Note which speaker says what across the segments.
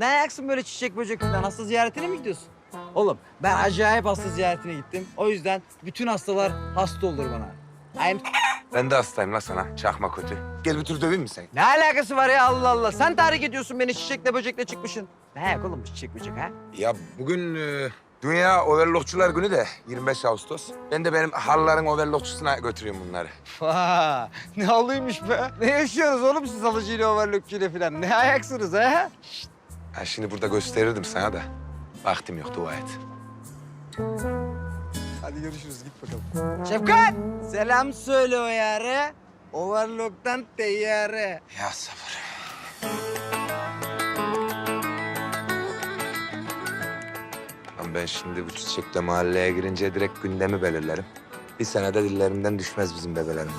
Speaker 1: Ne ayaksın böyle çiçek böcek falan? Hasta ziyaretine mi gidiyorsun? Oğlum ben acayip hasta ziyaretine gittim. O yüzden bütün hastalar hasta olur bana. I'm...
Speaker 2: Ben de hastayım la sana. Çakma kötü. Gel bir tur döveyim mi seni?
Speaker 1: Ne alakası var ya Allah Allah? Sen tahrik ediyorsun beni çiçekle böcekle çıkmışsın. Ne ayak oğlum çiçek böcek ha?
Speaker 2: Ya bugün e, Dünya Overlockçular Günü de 25 Ağustos. Ben de benim halıların overlockçusuna götürüyorum bunları.
Speaker 1: Vaa ne alıymış be. Ne yaşıyorsunuz oğlum siz alıcıyla overlockçuyla falan? Ne ayaksınız ha?
Speaker 2: Ha şimdi burada gösterirdim sana da. Vaktim yok dua et.
Speaker 1: Hadi görüşürüz git bakalım. Şefkat selam söyle o yare. Overlock'tan teyyare.
Speaker 2: Ya sabır. Lan ben şimdi bu çiçekle mahalleye girince direkt gündemi belirlerim. Bir senede dillerimden düşmez bizim bebelerim.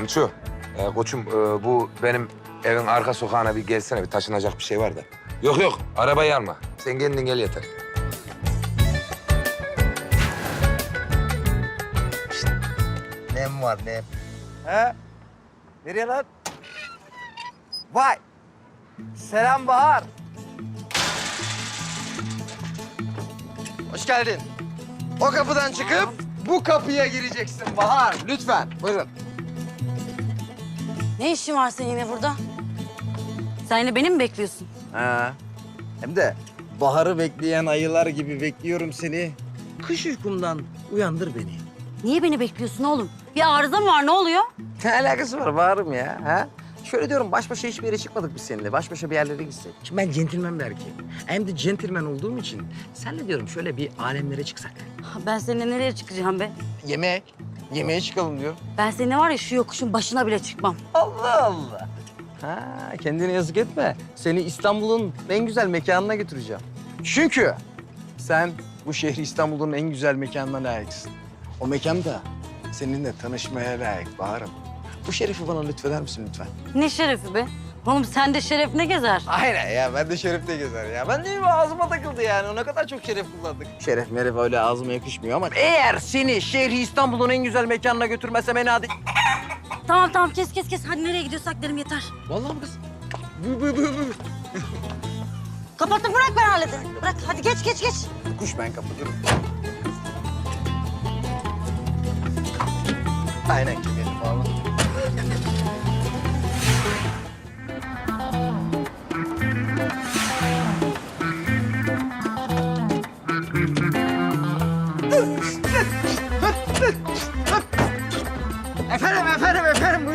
Speaker 2: Hamçu, e, koçum e, bu benim evin arka sokağına bir gelsene. Bir taşınacak bir şey var da. Yok yok, arabayı alma. Sen kendin gel yeter.
Speaker 1: Nem var nem. He? Nereye lan? Vay. Selam Bahar. Hoş geldin. O kapıdan çıkıp bu kapıya gireceksin Bahar. Lütfen. Buyurun.
Speaker 3: Ne işin var senin yine burada? Sen yine beni mi bekliyorsun?
Speaker 1: Ha. Hem de baharı bekleyen ayılar gibi bekliyorum seni. Kış uykumdan uyandır beni.
Speaker 3: Niye beni bekliyorsun oğlum? Bir arıza mı var ne oluyor?
Speaker 1: Ne alakası var Bahar'ım ya? Ha? Şöyle diyorum baş başa hiçbir yere çıkmadık biz seninle. Baş başa bir yerlere gitsek. Şimdi ben centilmen bir erkeğim. Hem de centilmen olduğum için senle diyorum şöyle bir alemlere çıksak.
Speaker 3: Ben seninle nereye çıkacağım be?
Speaker 1: Yemek. Yemeğe çıkalım diyor.
Speaker 3: Ben seninle var ya şu yokuşun başına bile çıkmam.
Speaker 1: Allah Allah. Ha, kendine yazık etme. Seni İstanbul'un en güzel mekanına götüreceğim. Çünkü sen bu şehri İstanbul'un en güzel mekanına layıksın. O mekan da seninle tanışmaya layık Bahar'ım. Bu şerefi bana lütfeder misin lütfen?
Speaker 3: Ne şerefi be? Oğlum sende şeref ne gezer?
Speaker 1: Aynen ya ben de şerefte gezer ya. Ben de ağzıma takıldı yani. Ne kadar çok şeref kullandık. Şeref meref öyle ağzıma yakışmıyor ama eğer seni şehri İstanbul'un en güzel mekanına götürmezsem beni hadi...
Speaker 3: Tamam tamam kes kes kes. Hadi nereye gidiyorsak derim yeter.
Speaker 1: Vallahi mı kız? Bu, bu, bu, bu.
Speaker 3: Kapattım bırak ben hallederim. Bırak hadi geç geç geç.
Speaker 1: Kuş ben kapatırım. Aynen kemerim valla.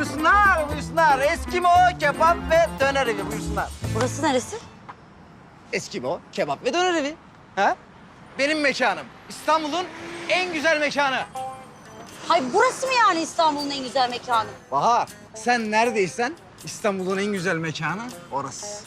Speaker 1: Buyursunlar, buyursunlar. Eskimo, kebap ve döner evi buyursunlar.
Speaker 3: Burası neresi?
Speaker 1: Eskimo, kebap ve döner evi. Ha? Benim mekanım. İstanbul'un en güzel mekanı.
Speaker 3: Hay burası mı yani İstanbul'un en güzel mekanı?
Speaker 1: Bahar, sen neredeysen İstanbul'un en güzel mekanı orası.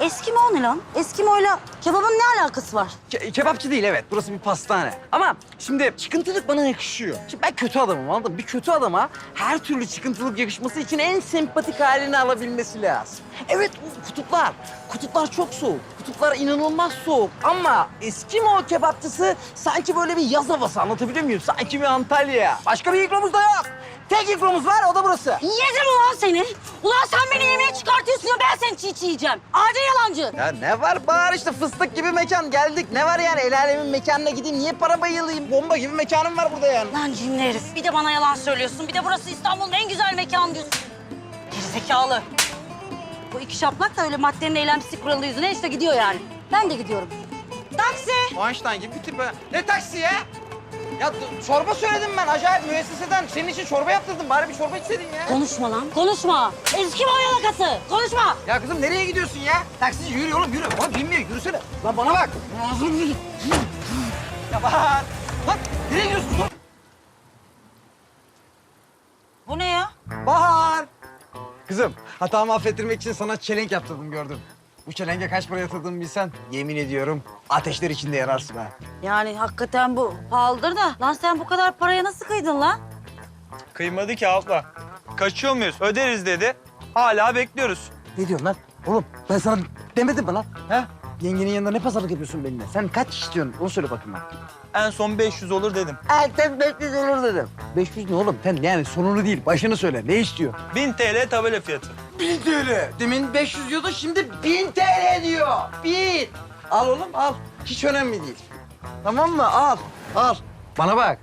Speaker 3: Eskimo ne lan? Eskimo'yla kebabın ne alakası var?
Speaker 1: Ke- kebapçı değil evet, burası bir pastane. Ama şimdi çıkıntılık bana yakışıyor. Şimdi ben kötü adamım anladın mı? Bir kötü adama her türlü çıkıntılık yakışması için en sempatik halini alabilmesi lazım. Evet kutuplar, kutuplar çok soğuk. Kutuplar inanılmaz soğuk ama Eskimo kebapçısı sanki böyle bir yaz havası anlatabiliyor muyum? Sanki bir Antalya. Başka bir ikromuz da yok. Tek ikromuz var o da burası.
Speaker 3: Yedim ulan seni. Ulan sen beni yemeğe çıkartıyorsun ya ben seni çiğ çiğ yiyeceğim. Adi yalancı.
Speaker 1: Ya ne var Bahar işte fıstık gibi mekan geldik. Ne var yani el alemin mekanına gideyim. Niye para bayılayım? Bomba gibi mekanım var burada yani.
Speaker 3: Lan cimri herif. Bir de bana yalan söylüyorsun. Bir de burası İstanbul'un en güzel mekanı diyorsun. Gerizekalı. Bu iki şaplak da öyle maddenin eylemsizlik kuralı yüzüne işte gidiyor yani. Ben de gidiyorum. Taksi.
Speaker 1: Einstein gibi bir tip ha. Ne taksi ya? Ya çorba söyledim ben acayip müesseseden. Senin için çorba yaptırdım. Bari bir çorba içseydin ya.
Speaker 3: Konuşma lan. Konuşma. Eski boy yalakası. Konuşma.
Speaker 1: Ya kızım nereye gidiyorsun ya? Taksici yürü oğlum yürü. Bana binmiyor yürüsene. Lan bana bak. ya bak. Lan nereye gidiyorsun?
Speaker 3: Bu ne ya?
Speaker 1: Bahar. Kızım hatamı affettirmek için sana çelenk yaptırdım gördüm. Bu çelenge kaç para yatırdığımı bilsen yemin ediyorum ateşler içinde yararsın ha.
Speaker 3: Yani hakikaten bu pahalıdır da. Lan sen bu kadar paraya nasıl kıydın lan?
Speaker 4: Kıymadı ki abla. Kaçıyor muyuz? Öderiz dedi. Hala bekliyoruz.
Speaker 1: Ne diyorsun lan? Oğlum ben sana demedim mi lan? He? yengenin yanında ne pazarlık yapıyorsun benimle? Sen kaç istiyorsun? Onu söyle bakayım bana.
Speaker 4: En son 500 olur dedim.
Speaker 1: Erken 500 olur dedim. 500 ne oğlum? Sen yani sonunu değil, başını söyle. Ne istiyor?
Speaker 4: 1000 TL tabela fiyatı.
Speaker 1: 1000 TL. Demin 500 diyordu, şimdi 1000 TL diyor. 1000. Al oğlum, al. Hiç önemli değil. Tamam mı? Al, al. Bana bak.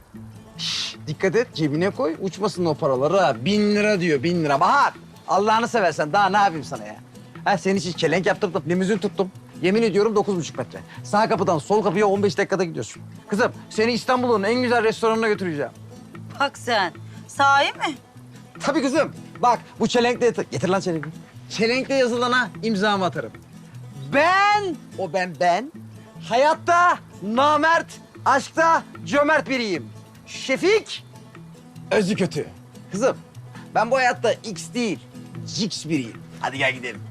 Speaker 1: Şş, dikkat et, cebine koy. Uçmasın o paraları ha. Bin lira diyor, bin lira. Bahar, Allah'ını seversen daha ne yapayım sana ya? Ha, senin için kelenk yaptırdım, limuzin tuttum. Yemin ediyorum dokuz buçuk metre. Sağ kapıdan sol kapıya 15 dakikada gidiyorsun. Kızım, seni İstanbul'un en güzel restoranına götüreceğim.
Speaker 3: Bak sen. Sahi mi?
Speaker 1: Tabii kızım. Bak bu çelenkle... Getir lan çelengi. Çelenkle yazılana imzamı atarım. Ben, o ben ben, hayatta namert, aşkta cömert biriyim. Şefik, özü kötü. Kızım, ben bu hayatta X değil, X biriyim. Hadi gel gidelim.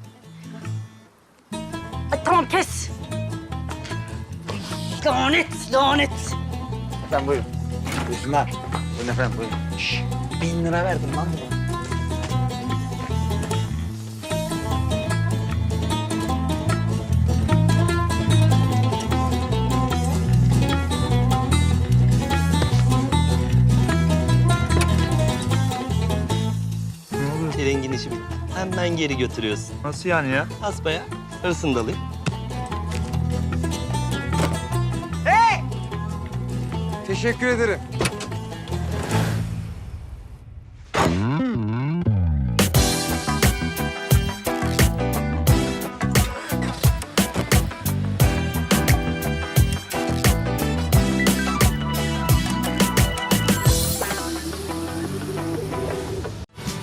Speaker 3: Ay, tamam kes. Lanet, lanet.
Speaker 1: Efendim buyurun. Buyursunlar. Buyurun efendim buyurun. Şş, bin lira verdim lan buna.
Speaker 5: Çelengin işi bitti. Hemen geri götürüyorsun.
Speaker 4: Nasıl yani ya?
Speaker 5: Asbaya hırsını alayım.
Speaker 1: Teşekkür ederim.